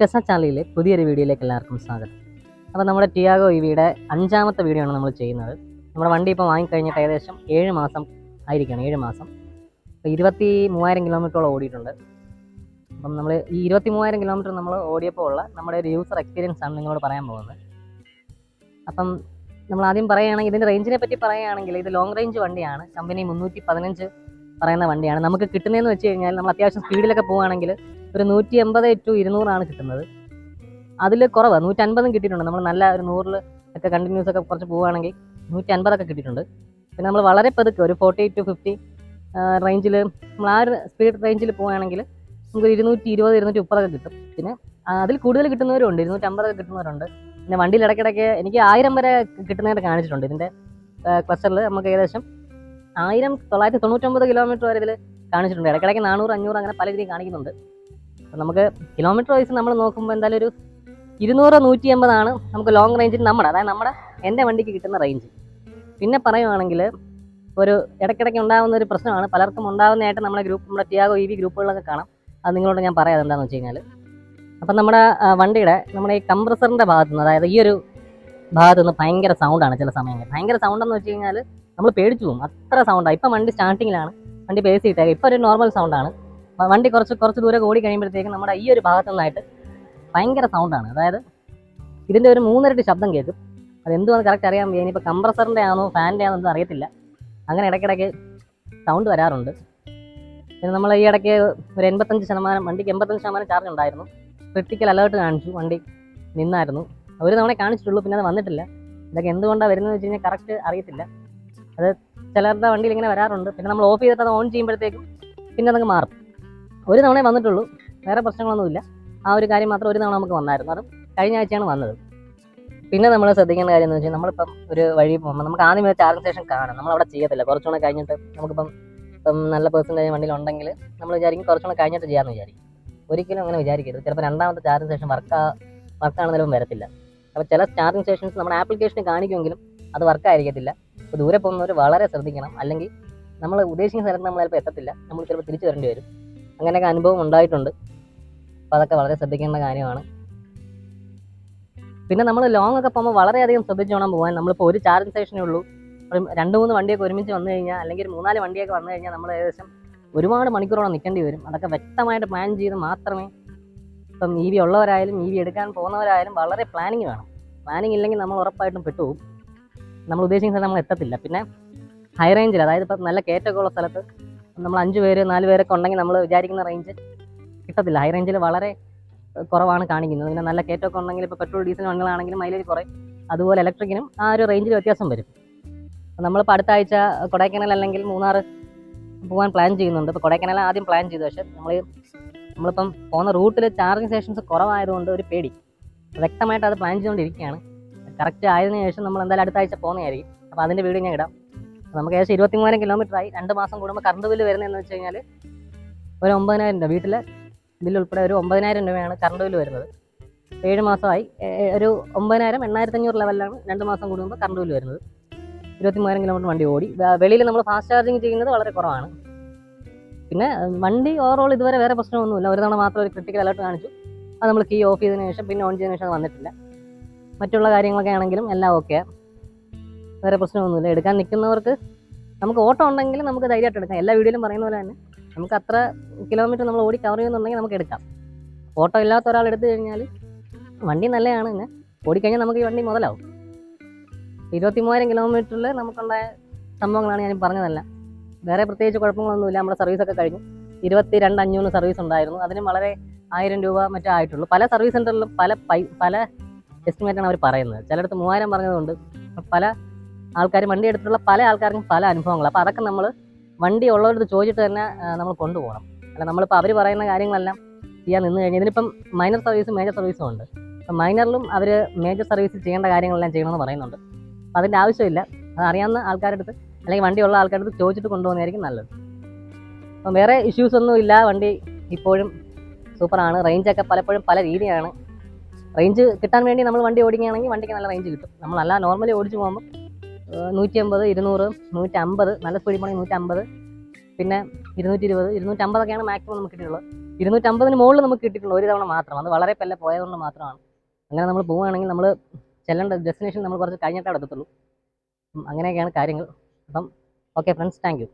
ടെസ ചാനലിലെ പുതിയൊരു വീഡിയോയിലേക്ക് എല്ലാവർക്കും സ്വാഗതം. അപ്പോൾ നമ്മുടെ ടിയാഗോ ഇവിയുടെ അഞ്ചാമത്തെ വീഡിയോ ആണ് നമ്മൾ ചെയ്യുന്നത്. നമ്മുടെ വണ്ടി ഇപ്പോൾ വാങ്ങിക്കഴിഞ്ഞിട്ട് ഏകദേശം ഏഴ് മാസം ആയിരിക്കണം ഏഴ് മാസം. അപ്പോൾ ഇരുപത്തി മൂവായിരം കിലോമീറ്ററോളം ഓടിയിട്ടുണ്ട്. അപ്പം നമ്മൾ ഈ ഇരുപത്തി മൂവായിരം കിലോമീറ്റർ നമ്മൾ ഓടിയപ്പോൾ ഉള്ള നമ്മുടെ ഒരു യൂസർ എക്സ്പീരിയൻസ് ആണ് നിങ്ങളോട് പറയാൻ പോകുന്നത്. അപ്പം നമ്മൾ ആദ്യം പറയുകയാണെങ്കിൽ ഇതിന്റെ റേഞ്ചിനെ പറ്റി പറയുകയാണെങ്കിൽ ഇത് ലോങ് റേഞ്ച് വണ്ടിയാണ്. കമ്പനി മുന്നൂറ്റി പതിനഞ്ച് പറയുന്ന വണ്ടിയാണ്. നമുക്ക് കിട്ടുന്നതെന്ന് വെച്ച് കഴിഞ്ഞാൽ നമ്മൾ അത്യാവശ്യം സ്പീഡിലൊക്കെ പോവുകയാണെങ്കിൽ ഒരു നൂറ്റി എൺപത് ടു ഇരുന്നൂറാണ് കിട്ടുന്നത്. അതിൽ കുറവ്. നൂറ്റി അൻപതും കിട്ടിയിട്ടുണ്ട്. നമ്മൾ നല്ല ഒരു നൂറിൽ ഒക്കെ കണ്ടിന്യൂസ് ഒക്കെ കുറച്ച് പോവുകയാണെങ്കിൽ നൂറ്റി അൻപതൊക്കെ കിട്ടിയിട്ടുണ്ട്. പിന്നെ നമ്മൾ വളരെ പതുക്കെ ഒരു ഫോർട്ടി ടു ഫിഫ്റ്റി റേഞ്ചിൽ നമ്മൾ ആ ഒരു സ്പീഡ് റേഞ്ചിൽ പോവുകയാണെങ്കിൽ നമുക്ക് ഇരുന്നൂറ്റി ഇരുപത് ഇരുന്നൂറ്റി മുപ്പതൊക്കെ കിട്ടും. പിന്നെ അതിൽ കൂടുതൽ കിട്ടുന്നവരുണ്ട്. ഇരുന്നൂറ്റി അമ്പതൊക്കെ കിട്ടുന്നവരുണ്ട്. പിന്നെ വണ്ടിയിൽ ഇടയ്ക്കിടയ്ക്ക് എനിക്ക് ആയിരം വരെ കിട്ടുന്നതായിട്ട് കാണിച്ചിട്ടുണ്ട്. ഇതിന്റെ ക്ലസ്റ്ററിൽ നമുക്ക് ഏകദേശം ആയിരം തൊള്ളായിരത്തി തൊണ്ണൂറ്റൊമ്പത് കിലോമീറ്റർ വരെ ഇതിൽ കാണിച്ചിട്ടുണ്ട്. ഇടയ്ക്കിടയ്ക്ക് നാനൂറ് അഞ്ഞൂറ് അങ്ങനെ പല രീതിയിൽ കാണിക്കുന്നുണ്ട്. നമുക്ക് കിലോമീറ്റർ വൈസ് നമ്മൾ നോക്കുമ്പോൾ എന്തായാലും ഒരു ഇരുന്നൂറ് നൂറ്റി എൺപതാണ് നമുക്ക് ലോങ് റേഞ്ചിൽ നമ്മുടെ അതായത് നമ്മുടെ എന്റെ വണ്ടിക്ക് കിട്ടുന്ന റേഞ്ച് പിന്നെ പറയുവാണെങ്കിൽ ഒരു ഇടയ്ക്കിടയ്ക്ക് ഉണ്ടാകുന്ന ഒരു പ്രശ്നമാണ്. പലർക്കും ഉണ്ടാകുന്നതായിട്ട് നമ്മുടെ ഗ്രൂപ്പ് നമ്മുടെ ടിയാഗോ ഇ വി ഗ്രൂപ്പുകളിലൊക്കെ കാണാം. അത് നിങ്ങളോട് ഞാൻ പറയാം എന്താണെന്ന് വെച്ച് കഴിഞ്ഞാൽ അപ്പം നമ്മുടെ വണ്ടിയുടെ നമ്മുടെ ഈ കംപ്രസറിന്റെ ഭാഗത്തു നിന്ന് അതായത് ഈ ഒരു ഭാഗത്തു നിന്ന് ഭയങ്കര സൗണ്ടാണ് ചില സമയങ്ങളിൽ. ഭയങ്കര സൗണ്ട് എന്ന് വെച്ച് കഴിഞ്ഞാൽ നമ്മൾ പേടിച്ചു പോകും. അത്ര സൗണ്ടാണ് ഇപ്പം വണ്ടി സ്റ്റാർട്ടിങ്ങിലാണ് വണ്ടി പേസ് ഇട്ടേക്കാം. ഇപ്പം ഒരു നോർമൽ സൗണ്ടാണ് വണ്ടി കുറച്ച് കുറച്ച് ദൂരം ഓടി കഴിയുമ്പോഴത്തേക്കും നമ്മുടെ ഈ ഒരു ഭാഗത്തു നിന്നായിട്ട് ഭയങ്കര സൗണ്ടാണ് അതായത് ഇതിന്റെ ഒരു മൂന്നരട്ടി ശബ്ദം കേൾക്കും. അത് എന്തുവാണ് കറക്റ്റ് അറിയാൻ വയ്യ. ഇനിയിപ്പോൾ കംപ്രസറിന്റെ ആണോ ഫാനിന്റെ ആണോ ഒന്നും അറിയത്തില്ല. അങ്ങനെ ഇടയ്ക്കിടയ്ക്ക് സൗണ്ട് വരാറുണ്ട്. പിന്നെ നമ്മൾ ഈ ഇടയ്ക്ക് ഒരു എൺപത്തഞ്ച് ശതമാനം വണ്ടിക്ക് എൺപത്തഞ്ച് ശതമാനം ചാർജ് ഉണ്ടായിരുന്നു. ക്രിട്ടിക്കൽ അലേർട്ട് കാണിച്ചു വണ്ടി നിന്നായിരുന്നു. ഒരു തവണ കാണിച്ചിട്ടുള്ളൂ പിന്നെ അത് വന്നിട്ടില്ല. ഇതൊക്കെ എന്തുകൊണ്ടാണ് വരുന്നത് വെച്ച് കഴിഞ്ഞാൽ കറക്റ്റ് അറിയത്തില്ല. അത് ചിലരുടെ വണ്ടിയിൽ ഇങ്ങനെ വരാറുണ്ട്. പിന്നെ നമ്മൾ ഓഫ് ചെയ്തിട്ട് അത് ഓൺ ചെയ്യുമ്പോഴത്തേക്കും പിന്നെ അതങ്ങ് മാറും. ഒരു തവണ വന്നിട്ടുള്ളൂ. വേറെ പ്രശ്നങ്ങളൊന്നുമില്ല. ആ ഒരു കാര്യം മാത്രം ഒരു തവണ നമുക്ക് വന്നായിരുന്നു. അതും കഴിഞ്ഞ ആഴ്ചയാണ് വന്നത്. പിന്നെ നമ്മൾ ശ്രദ്ധിക്കേണ്ട കാര്യം എന്ന് വെച്ചാൽ നമ്മളിപ്പം ഒരു വഴി പോകുമ്പോൾ നമുക്ക് ആദ്യം ഒരു ചാർജിങ് സ്റ്റേഷൻ കാണാം നമ്മൾ അവിടെ ചെയ്യത്തില്ല. കുറച്ചുകൂടെ കഴിഞ്ഞിട്ട് നമുക്കിപ്പം ഇപ്പം നല്ല പേഴ്സന്റേജ് വണ്ടിയിൽ ഉണ്ടെങ്കിൽ നമ്മൾ വിചാരിക്കും കുറച്ചുകൂടെ കഴിഞ്ഞിട്ട് ചെയ്യാമെന്ന് വിചാരിക്കും. ഒരിക്കലും അങ്ങനെ വിചാരിക്കരുത്. ചിലപ്പോൾ രണ്ടാമത്തെ ചാർജിങ് സ്റ്റേഷൻ വർക്ക് വർക്കാണ് ചിലപ്പോൾ വരത്തില്ല. അപ്പോൾ ചില ചാർജിങ് സ്റ്റേഷൻസ് നമ്മുടെ ആപ്ലിക്കേഷനിൽ കാണിക്കുമെങ്കിലും അത് വർക്ക് ആയിരിക്കത്തില്ല. അപ്പോൾ ദൂരെ പോകുന്നവർ വളരെ ശ്രദ്ധിക്കണം. അല്ലെങ്കിൽ നമ്മൾ ഉദ്ദേശിക്കുന്ന സ്ഥലത്ത് നമ്മൾ ചിലപ്പോൾ എത്തത്തില്ല. നമ്മൾ ചിലപ്പോൾ തിരിച്ചു വരേണ്ടി വരും. അങ്ങനെയൊക്കെ അനുഭവം ഉണ്ടായിട്ടുണ്ട്. അപ്പോൾ അതൊക്കെ വളരെ ശ്രദ്ധിക്കേണ്ട കാര്യമാണ്. പിന്നെ നമ്മൾ ലോങ് ഒക്കെ പോകുമ്പോൾ വളരെയധികം ശ്രദ്ധിച്ച് വേണം പോകാൻ നമ്മളിപ്പോൾ ഒരു ചാർജിങ് സ്റ്റേഷനേ ഉള്ളൂ. ഒരു രണ്ട് മൂന്ന് വണ്ടിയൊക്കെ ഒരുമിച്ച് വന്നു കഴിഞ്ഞാൽ അല്ലെങ്കിൽ ഒരു മൂന്നാൽ വണ്ടിയൊക്കെ വന്നു കഴിഞ്ഞാൽ നമ്മൾ ഏകദേശം ഒരുപാട് മണിക്കൂറോളം നിൽക്കേണ്ടി വരും. അതൊക്കെ വ്യക്തമായിട്ട് പ്ലാൻ ചെയ്ത് മാത്രമേ ഇപ്പം ഇ വി ഉള്ളവരായാലും ഇ വി എടുക്കാൻ പോകുന്നവരായാലും വളരെ പ്ലാനിങ് വേണം. പ്ലാനിങ് ഇല്ലെങ്കിൽ നമ്മൾ ഉറപ്പായിട്ടും പെട്ടുപോകും. നമ്മൾ ഉദ്ദേശിക്കുന്ന സ്ഥലം നമ്മൾ എത്തത്തില്ല. പിന്നെ ഹൈ റേഞ്ചിൽ അതായത് ഇപ്പം നല്ല കയറ്റമൊക്കെ ഉള്ള സ്ഥലത്ത് നമ്മൾ അഞ്ച് പേര് നാല് പേരൊക്കെ ഉണ്ടെങ്കിൽ നമ്മൾ വിചാരിക്കുന്ന റേഞ്ച് കിട്ടത്തില്ല. ഹൈ റേഞ്ചിൽ വളരെ കുറവാണ് കാണിക്കുന്നത്. പിന്നെ നല്ല കയറ്റമൊക്കെ ഉണ്ടെങ്കിൽ ഇപ്പോൾ പെട്രോൾ ഡീസൽ വണ്ടികളാണെങ്കിലും മൈലേജ് കുറയും. അതുപോലെ ഇലക്ട്രിക്കിനും ആ ഒരു റേഞ്ചിൽ വ്യത്യാസം വരും. നമ്മളിപ്പോൾ അടുത്ത ആഴ്ച കൊടൈക്കനാൽ അല്ലെങ്കിൽ മൂന്നാർ പോകാൻ പ്ലാൻ ചെയ്യുന്നുണ്ട്. ഇപ്പോൾ കൊടൈക്കനാൽ ആദ്യം പ്ലാൻ ചെയ്തു. പക്ഷേ നമ്മൾ നമ്മളിപ്പം പോകുന്ന റൂട്ടിൽ ചാർജിങ് സ്റ്റേഷൻസ് കുറവായതുകൊണ്ട് ഒരു പേടി. വ്യക്തമായിട്ട് അത് പ്ലാൻ ചെയ്തുകൊണ്ടിരിക്കുകയാണ്. കറക്റ്റ് ആയതിനു ശേഷം നമ്മൾ എന്തായാലും അടുത്ത ആഴ്ച പോകുന്നതായിരിക്കും. അപ്പോൾ അതിന്റെ വീഡിയോ ഞാൻ ഇടാം. നമുക്ക് ഏകദേശം ഇരുപത്തി മൂവായിരം കിലോമീറ്റർ ആയി. രണ്ട് മാസം കൂടുമ്പോൾ കറണ്ട് ബില്ല് വരുന്നതെന്ന് വെച്ച് കഴിഞ്ഞാൽ ഒരു ഒമ്പതിനായിരം രൂപ. വീട്ടിലെ ബില്ല് ഉൾപ്പെടെ ഒരു ഒമ്പതിനായിരം രൂപയാണ് കറണ്ട് ബില്ല് വരുന്നത്. ഏഴ് മാസമായി. ഒരു ഒമ്പതിനായിരം എണ്ണായിരത്തി അഞ്ഞൂറ് ലെവലിലാണ് രണ്ട് മാസം കൂടുമ്പോൾ കറണ്ട് ബില്ല് വരുന്നത്. ഇരുപത്തി മൂവായിരം കിലോമീറ്റർ വണ്ടി ഓടി. വെളിയിൽ നമ്മൾ ഫാസ്റ്റ് ചാർജിങ് ചെയ്യുന്നത് വളരെ കുറവാണ്. പിന്നെ വണ്ടി ഓവറോൾ ഇതുവരെ വേറെ പ്രശ്നമൊന്നുമില്ല. ഒരു തവണ മാത്രം ഒരു ക്രിട്ടിക്കൽ അലർട്ട് കാണിച്ചു. അത് നമ്മൾ കീ ഓഫ് ചെയ്തതിനു ശേഷം പിന്നെ ഓൺ ചെയ്തതിനു ശേഷം വന്നിട്ടില്ല. മറ്റുള്ള കാര്യങ്ങളൊക്കെ ആണെങ്കിലും എല്ലാം ഓക്കെ വേറെ പ്രശ്നമൊന്നുമില്ല. എടുക്കാൻ നിൽക്കുന്നവർക്ക് നമുക്ക് ഓട്ടം ഉണ്ടെങ്കിൽ നമുക്ക് ധൈര്യമായിട്ട് എടുക്കാം. എല്ലാ വീഡിയോയിലും പറയുന്ന പോലെ തന്നെ നമുക്ക് അത്ര കിലോമീറ്റർ നമ്മൾ ഓടി കവർ ചെയ്യുന്നുണ്ടെങ്കിൽ നമുക്ക് എടുക്കാം. ഓട്ടോ ഇല്ലാത്ത ഒരാൾ എടുത്തു കഴിഞ്ഞാൽ വണ്ടി നല്ലതാണ് പിന്നെ ഓടിക്കഴിഞ്ഞാൽ നമുക്ക് ഈ വണ്ടി മുതലാവും. ഇരുപത്തി മൂവായിരം കിലോമീറ്ററിൽ നമുക്കുണ്ടായ സംഭവങ്ങളാണ് ഞാൻ പറഞ്ഞതല്ല. വേറെ പ്രത്യേകിച്ച് കുഴപ്പങ്ങളൊന്നുമില്ല. നമ്മുടെ സർവീസൊക്കെ കഴിഞ്ഞു. ഇരുപത്തി രണ്ട് അഞ്ഞൂറ് സർവീസ് ഉണ്ടായിരുന്നു. അതിനും വളരെ ആയിരം രൂപ മറ്റേ ആയിട്ടുള്ളൂ. പല സർവീസ് സെന്ററിലും പല പൈ പല എസ്റ്റിമേറ്റാണ് അവർ പറയുന്നത്. ചിലയിടത്ത് മൂവായിരം പറഞ്ഞതുകൊണ്ട് പല ആൾക്കാർ വണ്ടി എടുത്തിട്ടുള്ള പല ആൾക്കാർക്കും പല അനുഭവങ്ങൾ അപ്പോൾ അതൊക്കെ നമ്മൾ വണ്ടി ഉള്ളവരടുത്ത് ചോദിച്ചിട്ട് തന്നെ നമ്മൾ കൊണ്ടുപോകണം. അല്ല നമ്മളിപ്പോൾ അവർ പറയുന്ന കാര്യങ്ങളെല്ലാം ചെയ്യാൻ നിന്ന് കഴിഞ്ഞാൽ ഇതിനിപ്പം മൈനർ സർവീസും മേജർ സർവീസും ഉണ്ട്. അപ്പം മൈനറിലും അവർ മേജർ സർവീസ് ചെയ്യേണ്ട കാര്യങ്ങളെല്ലാം ചെയ്യണമെന്ന് പറയുന്നുണ്ട്. അപ്പം അതിന്റെ ആവശ്യമില്ല. അത് അറിയാവുന്ന ആൾക്കാരുടെ അല്ലെങ്കിൽ വണ്ടിയുള്ള ആൾക്കാരുടെ അടുത്ത് ചോദിച്ചിട്ട് കൊണ്ടുപോകുന്നതായിരിക്കും നല്ലത്. അപ്പം വേറെ ഇഷ്യൂസ് ഒന്നും ഇല്ല. വണ്ടി ഇപ്പോഴും സൂപ്പറാണ്. റേഞ്ചൊക്കെ പലപ്പോഴും പല രീതിയാണ്. റേഞ്ച് കിട്ടാൻ വേണ്ടി നമ്മൾ വണ്ടി ഓടിക്കുകയാണെങ്കിൽ വണ്ടിക്ക് നല്ല റേഞ്ച് കിട്ടും. നമ്മളല്ല നോർമലി ഓടിച്ച് പോകുമ്പോൾ നൂറ്റി അമ്പത് ഇരുന്നൂറ് നൂറ്റി അമ്പത് നല്ല സ്പീഡിൽ പോകണമെങ്കിൽ നൂറ്റി അമ്പത് പിന്നെ ഇരുന്നൂറ്റി ഇരുപത് ഇരുന്നൂറ്റി അമ്പതൊക്കെയാണ് മാക്സിമം നമുക്ക് കിട്ടിയിട്ടുള്ളത്. ഇരുന്നൂറ്റമ്പതിന് മുകളിൽ നമുക്ക് കിട്ടിയിട്ടുള്ളൂ ഒരു തവണ മാത്രം. അത് വളരെ പല്ല പോയതുകൊണ്ട് മാത്രമാണ്. അങ്ങനെ നമ്മൾ പോവുകയാണെങ്കിൽ നമ്മൾ ചെല്ലേണ്ട ഡെസ്റ്റിനേഷൻ നമ്മൾ കുറച്ച് കഴിഞ്ഞിട്ടേ അപ്പം അങ്ങനെയൊക്കെയാണ് കാര്യങ്ങൾ. അപ്പം ഓക്കെ ഫ്രണ്ട്സ് താങ്ക്